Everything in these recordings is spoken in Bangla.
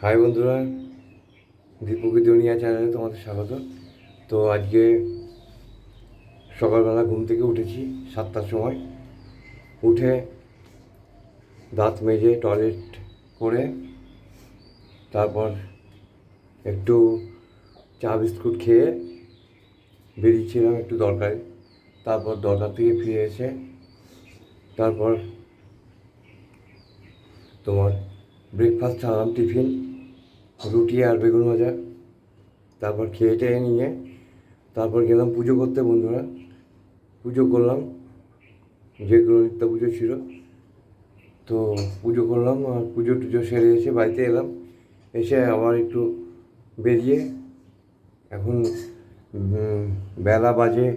হাই বন্ধুরা দীপকি দুনিয়া চ্যানেলে তোমাদের স্বাগত? তো আজকে সকালবেলা ঘুম থেকে উঠেছি সাতটার সময়। উঠে দাঁত মেজে টয়লেট করে, তারপর একটু চা বিস্কুট খেয়ে বেরিয়েছিলাম একটু দরকারে। তারপর দরকার থেকে ফিরে এসে তারপর তোমার ব্রেকফাস্ট আনলাম টিফিন রুটি আর বেগুন ভাজা। তারপর খেয়ে টেয়ে নিয়ে, তারপর গেলাম পুজো করতে বন্ধুরা। পুজো করলাম যেগুলো নিত্য পুজো ছিল। তো পুজো করলাম আর পুজো টুজো সেরে এসে বাড়িতে এলাম। এসে আবার একটু বেরিয়ে এখন বেলা বাজে।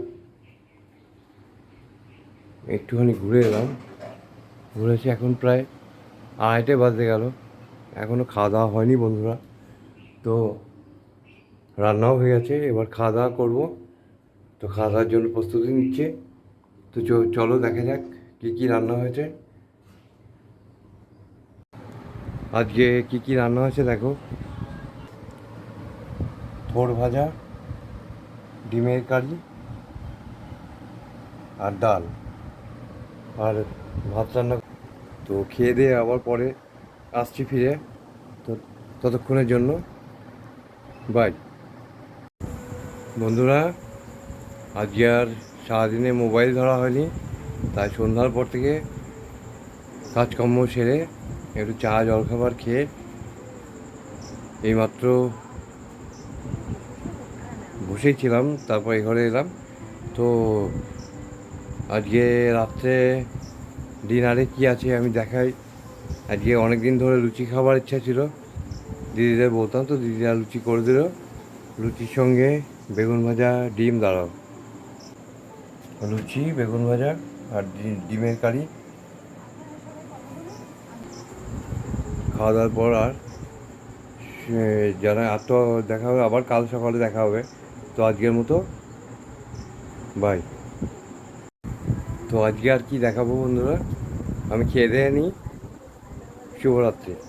একটুখানি ঘুরে এলাম। ঘুরেছি এখন প্রায় আড়াইটে বাজতে গেল। এখনও খাওয়া দাওয়া হয়নি বন্ধুরা। তো রান্নাও হয়ে গেছে, এবার খাওয়া দাওয়া করব। তো খাওয়া দাওয়ার জন্য প্রস্তুতি নিচ্ছে। তো চলো দেখা যাক কী কী রান্না হয়েছে। আজকে কী কী রান্না হয়েছে দেখো। থোড় ভাজা, ডিমের কারি আর ডাল। আর ভাত রান্না তো খেয়ে দিয়ে আবার পরে। আসছি ফিরে তো ততক্ষণের জন্য। বাই বন্ধুরা, আজকে আর সারাদিনে মোবাইল ধরা হয়নি, তাই সন্ধ্যার পর থেকে কাজকর্ম সেরে একটু চা, জলখাবার খেয়ে এইমাত্র বসেই ছিলাম, তারপর ঘরে এলাম। তো আজকে রাত্রে ডিনারে কি আছে আমি দেখাই। আজকে অনেক দিন ধরে লুচি খাবার ইচ্ছা ছিল। দিদিদের বলতাম তো দিদিরা লুচি করে দিল। লুচির সঙ্গে বেগুন ভাজা, ডিম, দাঁড়াও। লুচি, বেগুন ভাজা আর ডিমের কারি। খাওয়া দাওয়ার পর আর যারা আর তো দেখা হবে, আবার কাল সকালে দেখা হবে। তো আজকের মতো বাই তো আজকে আর কি দেখাবো বন্ধুরা? আমি খেয়ে দিয়ে নিই 今日だって。